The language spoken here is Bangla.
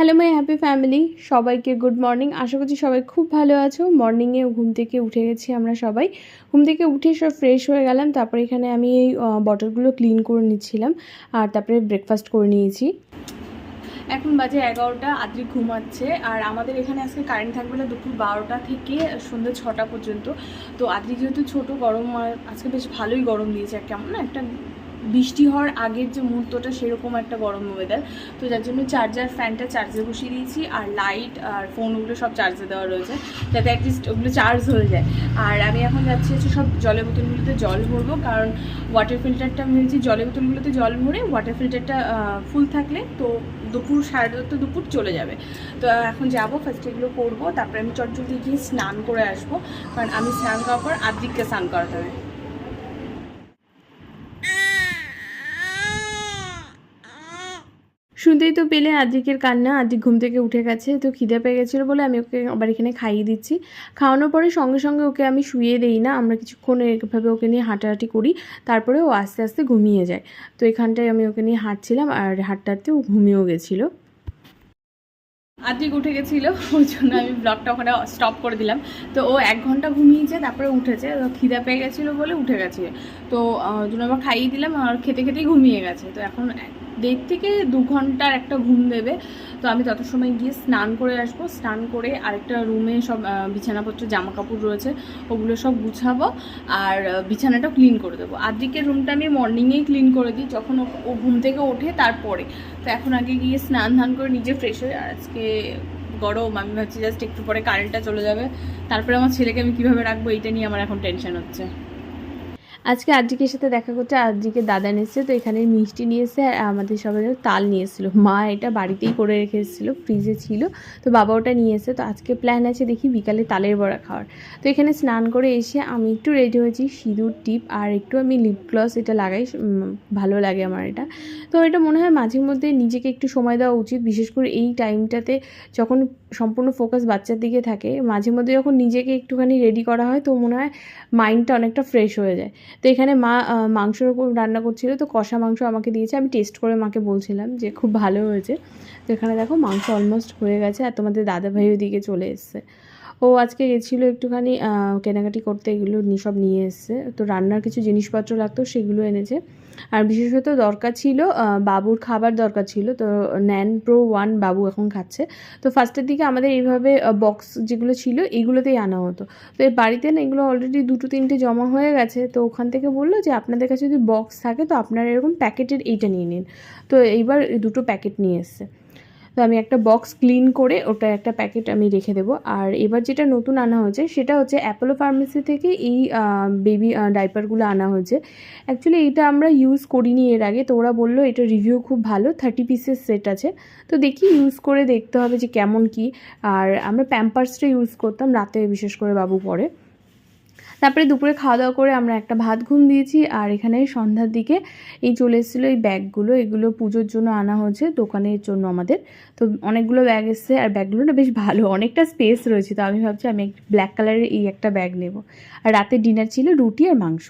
হ্যালো মাই হ্যাপি ফ্যামিলি সবাইকে গুড মর্নিং আশা করছি সবাই খুব ভালো আছো। মর্নিংয়ে ঘুম থেকে উঠে গেছি আমরা সবাই। ঘুম থেকে উঠে সব ফ্রেশ হয়ে গেলাম। তারপরে এখানে আমি এই বটলগুলো ক্লিন করে নিচ্ছিলাম। আর তারপরে ব্রেকফাস্ট করে নিয়েছি। এখন বাজে এগারোটা আদ্রি ঘুমাচ্ছে। আর আমাদের এখানে আজকে কারেন্ট থাকবে না দুপুর বারোটা থেকে সন্ধ্যে ছটা পর্যন্ত। তো আদ্রি যেহেতু ছোটো, গরম আজকে বেশ ভালোই গরম দিয়েছে। কেমন না একটা বৃষ্টি হওয়ার আগের যে মুহূর্তটা সেরকম একটা গরম ওয়েদার তো যার জন্য চার্জার ফ্যানটা চার্জে বসিয়ে দিয়েছি আর লাইট আর ফোনগুলো সব চার্জে দেওয়া রয়েছে, যাতে অ্যাটলিস্ট ওগুলো চার্জ হয়ে যায়। আর আমি এখন যাচ্ছি হচ্ছে সব জলের বোতলগুলোতে জল ভরবো, কারণ ওয়াটার ফিল্টারটা আমি ভেবেছি জলের বোতলগুলোতে জল ভরে ওয়াটার ফিল্টারটা ফুল থাকলে তো দুপুর সাড়ে দশটা দুপুর চলে যাবে। তো এখন যাব ফার্স্ট এগুলো করব, তারপরে আমি চটজলদি গিয়ে স্নান করে আসব, কারণ আমি স্নান করার পর আদ্রিককে স্নান করাতে হবে। শুনতেই তো পেলে আদ্রিকের কান্না। আদ্রিক ঘুম থেকে উঠে গেছে, তো খিদে পেয়ে গেছিল বলে আমি ওকে আবার এখানে খাইয়ে দিচ্ছি। খাওয়ানোর পরে সঙ্গে সঙ্গে ওকে আমি শুয়ে দেই না, আমরা কিছুক্ষণ এভাবে ওকে নিয়ে হাঁটাহাঁটি করি, তারপরে ও আস্তে আস্তে ঘুমিয়ে যায়। তো এখানটায় আমি ওকে নিয়ে হাঁটছিলাম আর হাঁটতে হাঁটতে ও ঘুমিয়েও গেছিল। আদ্রিক উঠে গেছিল, ওই জন্য আমি ব্লগটা ওখানে স্টপ করে দিলাম। তো ও এক ঘণ্টা ঘুমিয়েছে, তারপরে উঠেছে খিদা পেয়ে গেছিল বলে উঠে গেছে। তো জন্য আবার খাইয়ে দিলাম আর খেতে খেতেই ঘুমিয়ে গেছে। তো এখন দেড় থেকে দু ঘণ্টার একটা ঘুম দেবে। তো আমি তত সময় গিয়ে স্নান করে আসব। স্নান করে আরেকটা রুমে সব বিছানাপত্র জামা কাপড় রয়েছে, ওগুলো সব গুছাবো আর বিছানাটা ক্লিন করে দেবো। আদ্রিকের রুমটা আমি মর্নিংয়েই ক্লিন করে দিই, যখন ও ঘুম থেকে ওঠে তারপরে। তো এখন আগে গিয়ে স্নান ধান করে নিজে ফ্রেশ হয়ে আজকে গরম, আমি ভাবছি জাস্ট একটু পরে কারেন্টটা চলে যাবে। তারপরে আমার ছেলেকে আমি কীভাবে রাখব, এইটা নিয়ে আমার এখন টেনশন হচ্ছে। আজকে আদ্রিকের সাথে দেখা করতে আদ্রিকের দাদা নিয়েছে তো এখানে মিষ্টি নিয়ে এসে আর আমাদের সবাই তাল নিয়ে এসেছিল মা এটা বাড়িতেই করে রেখে এসেছিল, ফ্রিজে ছিল, তো বাবা ওটা নিয়ে এসে, তো আজকে প্ল্যান আছে দেখি বিকালে তালের বড়া খাওয়ার। তো এখানে স্নান করে এসে আমি একটু রেডি হয়েছি, সিঁদুর, টিপ আর একটু আমি লিপ গ্লস এটা লাগাই ভালো লাগে আমার এটা। তো এটা মনে হয় মাঝে মধ্যে নিজেকে একটু সময় দেওয়া উচিত, বিশেষ করে এই টাইমটাতে যখন সম্পূর্ণ ফোকাস বাচ্চার দিকে থাকে মাঝে মধ্যে যখন নিজেকে একটুখানি রেডি করা হয়, তো মনে হয় মাইন্ডটা অনেকটা ফ্রেশ হয়ে যায়। তো এখানে মা মাংস রান্না করছিল, তো কষা মাংস আমাকে দিয়েছে, আমি টেস্ট করে মাকে বলছিলাম যে খুব ভালো হয়েছে। তো এখানে দেখো মাংস অলমোস্ট হয়ে গেছে, আর তোমাদের দাদাভাই ওদিকে চলে এসছে। ও আজকে গেছিল একটুখানি কেনাকাটি করতে এগুলো সব নিয়ে এসছে। তো রান্নার কিছু জিনিসপত্র লাগতো, সেগুলো এনেছে। আর বিশেষত দরকার ছিল বাবুর খাবার দরকার ছিল। তো ন্যান প্রো ওয়ান বাবু এখন খাচ্ছে। তো ফার্স্টের দিকে আমাদের এইভাবে বক্স যেগুলো ছিল, এগুলোতেই আনা হতো। তো এই বাড়িতে না এগুলো অলরেডি দুটো তিনটে জমা হয়ে গেছে। তো ওখান থেকে বলল যে, আপনাদের কাছে যদি বক্স থাকে, তো আপনারা এরকম প্যাকেটের এইটা নিয়ে নিন। তো এইবার দুটো প্যাকেট নিয়ে এসছে। তো আমি একটা বক্স ক্লিন করে ওটা একটা প্যাকেট আমি রেখে দেবো। আর এবার যেটা নতুন আনা হয়েছে, সেটা হচ্ছে অ্যাপোলো ফার্মেসি থেকে এই বেবি ডাইপারগুলো আনা হয়েছে। অ্যাকচুয়ালি এইটা আমরা ইউজ করিনি এর আগে, তো ওরা বলল এটা রিভিউ খুব ভালো থার্টি পিসের সেট আছে। তো দেখি ইউজ করে দেখতে হবে যে কেমন কি। আর আমরা প্যাম্পার্সটা ইউজ করতাম রাতে, বিশেষ করে বাবু পরে। তারপরে দুপুরে খাওয়া দাওয়া করে আমরা একটা ভাত ঘুম দিয়েছি, আর এখানে সন্ধ্যার দিকে এই চলে এসেছিল এই ব্যাগগুলো, এগুলো পুজোর জন্য আনা হয়েছে, দোকানের জন্য আমাদের। তো অনেকগুলো ব্যাগ এসছে, আর ব্যাগগুলো না বেশ ভালো, অনেকটা স্পেস রয়েছে। তো আমি ভাবছি আমি ব্ল্যাক কালারের এই একটা ব্যাগ নেব। আর রাতে ডিনার ছিল রুটি আর মাংস।